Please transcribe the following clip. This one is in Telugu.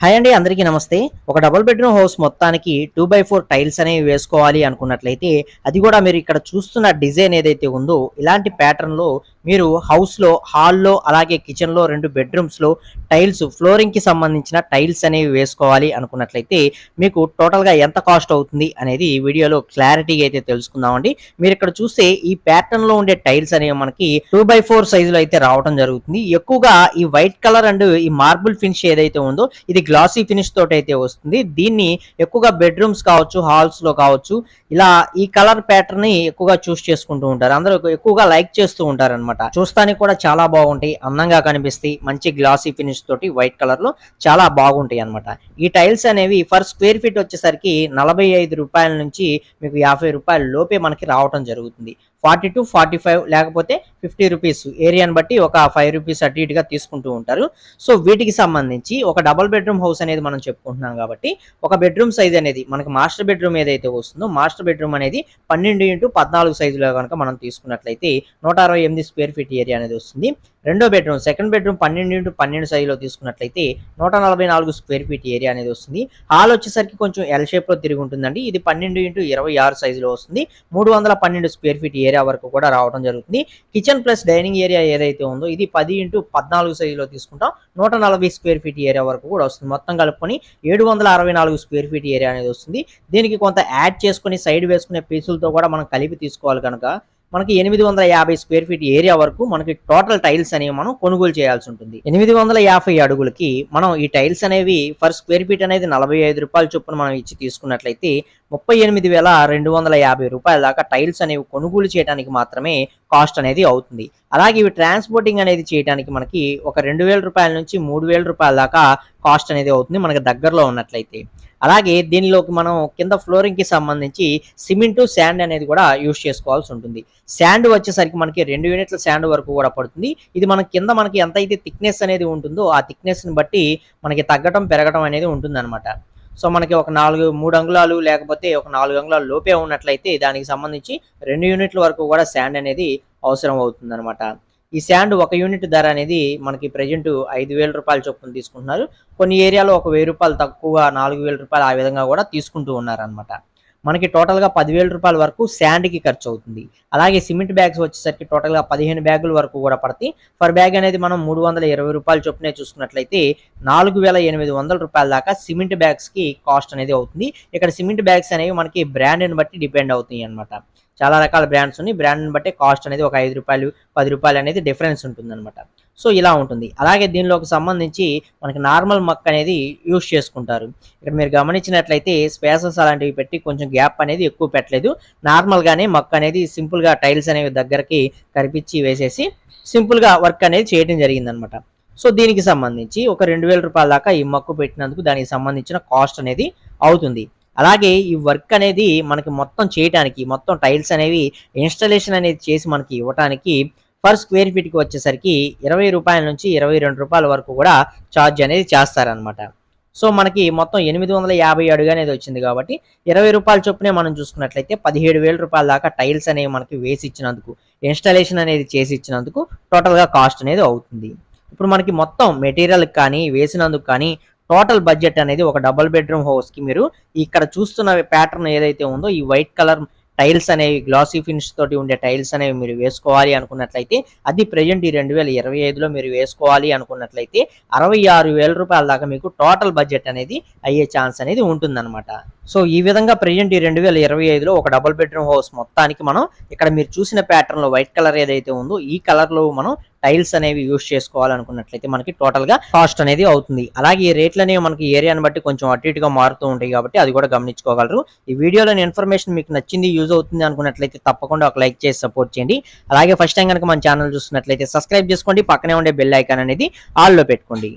హాయ్ అండి అందరికీ నమస్తే. ఒక డబుల్ బెడ్రూమ్ హౌస్ మొత్తానికి టూ బై ఫోర్ టైల్స్ అనేవి వేసుకోవాలి అనుకున్నట్లయితే అది కూడా మీరు ఇక్కడ చూస్తున్న డిజైన్ ఏదైతే ఉందో ఇలాంటి ప్యాటర్న్లో లో మీరు హౌస్లో లో హాల్లో అలాగే కిచెన్లో లో రెండు బెడ్రూమ్స్లో లో టైల్స్ ఫ్లోరింగ్కి సంబంధించిన టైల్స్ అనేవి వేసుకోవాలి అనుకున్నట్లయితే మీకు టోటల్గా గా ఎంత కాస్ట్ అవుతుంది అనేది ఈ వీడియోలో క్లారిటీగా అయితే తెలుసుకుందామండి. మీరు ఇక్కడ చూస్తే ఈ ప్యాటర్న్లో లో ఉండే టైల్స్ అనేవి మనకి టూ బై ఫోర్ సైజులో అయితే రావడం జరుగుతుంది. ఎక్కువగా ఈ వైట్ కలర్ అండ్ ఈ మార్బుల్ ఫినిష్ ఏదైతే ఉందో ఇది గ్లాసీ ఫినిష్ తోటి అయితే వస్తుంది. దీన్ని ఎక్కువగా బెడ్రూమ్స్ కావచ్చు హాల్స్లో కావచ్చు ఇలా ఈ కలర్ ప్యాటర్న్ని ఎక్కువగా చూస్ చేసుకుంటూ ఉంటారు. అందరూ ఎక్కువగా లైక్ చేస్తూ ఉంటారు అనమాట చూస్తానికి కూడా చాలా బాగుంటాయి. అందంగా కనిపిస్తాయి. మంచి గ్లాసీ ఫినిష్ తోటి వైట్ కలర్లో చాలా బాగుంటాయి అన్నమాట. ఈ టైల్స్ అనేవి ఫర్ స్క్వేర్ ఫీట్ వచ్చేసరికి నలభై ఐదు రూపాయల నుంచి మీకు యాభై రూపాయల లోపే మనకి రావటం జరుగుతుంది. ఫార్టీ టు ఫార్టీ ఫైవ్ లేకపోతే ఫిఫ్టీ రూపీస్. ఏరియాని బట్టి ఒక ఫైవ్ రూపీస్ అటు ఇటుగా తీసుకుంటూ ఉంటారు. సో వీటికి సంబంధించి ఒక డబుల్ బెడ్రూమ్ హౌస్ అనేది మనం చెప్పుకుంటున్నాం కాబట్టి ఒక బెడ్రూమ్ సైజ్ అనేది మనకి మాస్టర్ బెడ్రూమ్ ఏదైతే వస్తుందో మాస్టర్ బెడ్రూమ్ అనేది పన్నెండు ఇంటూ పద్నాలుగు సైజులో కనుక మనం తీసుకున్నట్లయితే నూట అరవై ఎనిమిది స్క్వేర్ ఫీట్ ఏరియా అనేది వస్తుంది. రెండో బెడ్రూమ్ సెకండ్ బెడ్రూమ్ పన్నెండు ఇంటూ పన్నెండు సైజులో తీసుకున్నట్లయితే నూట నలభై నాలుగు స్క్వేర్ ఫీట్ ఏరియా అనేది వస్తుంది. హాల్ వచ్చేసరికి కొంచెం ఎల్ షేప్లో తిరిగి ఉంటుందండి. ఇది పన్నెండు ఇంటూ ఇరవై ఆరు సైజులో వస్తుంది. మూడు వందల పన్నెండు స్క్వేర్ ఫీట్ ఏరియా వరకు కూడా రావడం జరుగుతుంది. కిచెన్ ప్లస్ డైనింగ్ ఏరియా ఏదైతే ఉందో ఇది పది ఇంటూ పద్నాలుగు సైజులో తీసుకుంటాం. నూట నలభై స్క్వేర్ ఫీట్ ఏరియా వరకు కూడా వస్తుంది. మొత్తం కలుపుకొని ఏడు వందల అరవై నాలుగు స్క్వేర్ ఫీట్ ఏరియా అనేది వస్తుంది. దీనికి కొంత యాడ్ చేసుకొని సైడ్ వేసుకునే పీసులతో కూడా మనం కలిపి తీసుకోవాలి కనుక. మనకి ఎనిమిది వందల యాభై స్క్వేర్ ఫీట్ ఏరియా వరకు మనకి టోటల్ టైల్స్ అనేవి మనం కొనుగోలు చేయాల్సి ఉంటుంది. ఎనిమిది వందల యాభై అడుగులకి మనం ఈ టైల్స్ అనేవి ఫర్ స్క్వేర్ ఫీట్ అనేది నలభై ఐదు రూపాయల చొప్పున మనం ఇచ్చి తీసుకున్నట్లయితే ముప్పై ఎనిమిది వేల రెండు వందల యాభై రూపాయల దాకా టైల్స్ అనేవి కొనుగోలు చేయడానికి మాత్రమే కాస్ట్ అనేది అవుతుంది. అలాగే ఇవి ట్రాన్స్పోర్టింగ్ అనేది చేయడానికి మనకి ఒక రెండు వేల రూపాయల నుంచి మూడు వేల రూపాయల దాకా కాస్ట్ అనేది అవుతుంది మనకి దగ్గరలో ఉన్నట్లయితే. అలాగే దీనిలోకి మనం కింద ఫ్లోరింగ్కి సంబంధించి సిమెంటు శాండ్ అనేది కూడా యూస్ చేసుకోవాల్సి ఉంటుంది. శాండ్ వచ్చేసరికి మనకి రెండు యూనిట్ల శాండ్ వరకు కూడా పడుతుంది. ఇది మన కింద మనకి ఎంత అయితే థిక్నెస్ అనేది ఉంటుందో ఆ థిక్నెస్ని బట్టి మనకి తగ్గటం పెరగటం అనేది ఉంటుంది సో మనకి ఒక నాలుగు మూడు అంగుళాలు లేకపోతే ఒక నాలుగు అంగుళాలు లోపే ఉన్నట్లయితే దానికి సంబంధించి రెండు యూనిట్ల వరకు కూడా శాండ్ అనేది అవసరం అవుతుంది ఈ శాండ్ ఒక యూనిట్ ధర అనేది మనకి ప్రజెంట్ ఐదు వేల రూపాయల చొప్పున తీసుకుంటున్నారు. కొన్ని ఏరియాలో ఒక వెయ్యి రూపాయలు తక్కువ నాలుగు వేల రూపాయలు ఆ విధంగా కూడా తీసుకుంటూ ఉన్నారనమాట మనకి టోటల్గా పదివేల రూపాయల వరకు శాండ్కి ఖర్చు అవుతుంది. అలాగే సిమెంట్ బ్యాగ్స్ వచ్చేసరికి టోటల్గా పదిహేను బ్యాగుల వరకు కూడా పడతాయి. పర్ బ్యాగ్ అనేది మనం మూడు వందల ఇరవై రూపాయల చొప్పునే చూసుకున్నట్లయితే నాలుగు వేల ఎనిమిది వందల రూపాయల దాకా సిమెంట్ బ్యాగ్స్కి కాస్ట్ అనేది అవుతుంది. ఇక్కడ సిమెంట్ బ్యాగ్స్ అనేవి మనకి బ్రాండ్ని బట్టి డిపెండ్ అవుతాయి అనమాట చాలా రకాల బ్రాండ్స్ ఉన్నాయి. బ్రాండ్ని బట్టి కాస్ట్ అనేది ఒక ఐదు రూపాయలు పది రూపాయలు అనేది డిఫరెన్స్ ఉంటుందన్నమాట. సో ఇలా ఉంటుంది. అలాగే దీనిలోకి సంబంధించి మనకి నార్మల్ మక్ అనేది యూస్ చేసుకుంటారు. ఇక్కడ మీరు గమనించినట్లయితే స్పేసెస్ అలాంటివి పెట్టి కొంచెం గ్యాప్ అనేది ఎక్కువ పెట్టలేదు. నార్మల్గానే మక్ అనేది సింపుల్గా టైల్స్ అనేవి దగ్గరకి కరిపించి వేసేసి సింపుల్గా వర్క్ అనేది చేయడం జరిగిందనమాట సో దీనికి సంబంధించి ఒక రెండు వేల రూపాయల దాకా ఈ మక్కు పెట్టినందుకు దానికి సంబంధించిన కాస్ట్ అనేది అవుతుంది. అలాగే ఈ వర్క్ అనేది మనకి మొత్తం చేయడానికి మొత్తం టైల్స్ అనేవి ఇన్స్టలేషన్ అనేది చేసి మనకి ఇవ్వటానికి పర్ స్క్వేర్ ఫీట్కి వచ్చేసరికి ఇరవై రూపాయల నుంచి ఇరవై రెండు రూపాయల వరకు కూడా ఛార్జ్ అనేది చేస్తారనమాట సో మనకి మొత్తం ఎనిమిది వందల యాభై అడుగు అనేది వచ్చింది కాబట్టి ఇరవై రూపాయల చొప్పునే మనం చూసుకున్నట్లయితే పదిహేడు వేల రూపాయల దాకా టైల్స్ అనేవి మనకి వేసి ఇచ్చినందుకు ఇన్స్టాలేషన్ అనేది చేసి ఇచ్చినందుకు టోటల్గా కాస్ట్ అనేది అవుతుంది. ఇప్పుడు మనకి మొత్తం మెటీరియల్ కానీ వేసినందుకు కానీ టోటల్ బడ్జెట్ అనేది ఒక డబుల్ బెడ్రూమ్ హౌస్కి మీరు ఇక్కడ చూస్తున్న ప్యాటర్న్ ఏదైతే ఉందో ఈ వైట్ కలర్ టైల్స్ అనేవి గ్లాసీ ఫినిష్ తోటి ఉండే టైల్స్ అనేవి మీరు వేసుకోవాలి అనుకున్నట్లయితే అది ప్రజెంట్ ఈ రెండు వేల ఇరవై ఐదులో మీరు వేసుకోవాలి అనుకున్నట్లయితే అరవై ఆరు వేల రూపాయల దాకా మీకు టోటల్ బడ్జెట్ అనేది అయ్యే ఛాన్స్ అనేది ఉంటుందన్నమాట. సో ఈ విధంగా ప్రజెంట్ ఈ రెండు వేల ఇరవై ఐదులో ఒక డబుల్ బెడ్రూమ్ హౌస్ మొత్తానికి మనం ఇక్కడ మీరు చూసిన ప్యాటర్న్లో వైట్ కలర్ ఏదైతే ఉందో ఈ కలర్లో మనం టైల్స్ అనేవి యూస్ చేసుకోవాలనుకున్నట్లయితే మనకి టోటల్గా కాస్ట్ అనేది అవుతుంది. అలాగే ఈ రేట్లు అనేవి మనకి ఏరియాని బట్టి కొంచెం అటు ఇటుగా మారుతూ ఉంటాయి కాబట్టి అది కూడా గమనించుకోగలరు. ఈ వీడియోలోని ఇన్ఫర్మేషన్ మీకు నచ్చింది యూజ్ అవుతుంది అనుకున్నట్లయితే తప్పకుండా ఒక లైక్ చేసి సపోర్ట్ చేయండి. అలాగే ఫస్ట్ టైం కనుక మన ఛానల్ చూస్తున్నట్లయితే సబ్స్క్రైబ్ చేసుకోండి. పక్కనే ఉండే బెల్ ఐకాన్ అనేది ఆల్లో పెట్టుకోండి.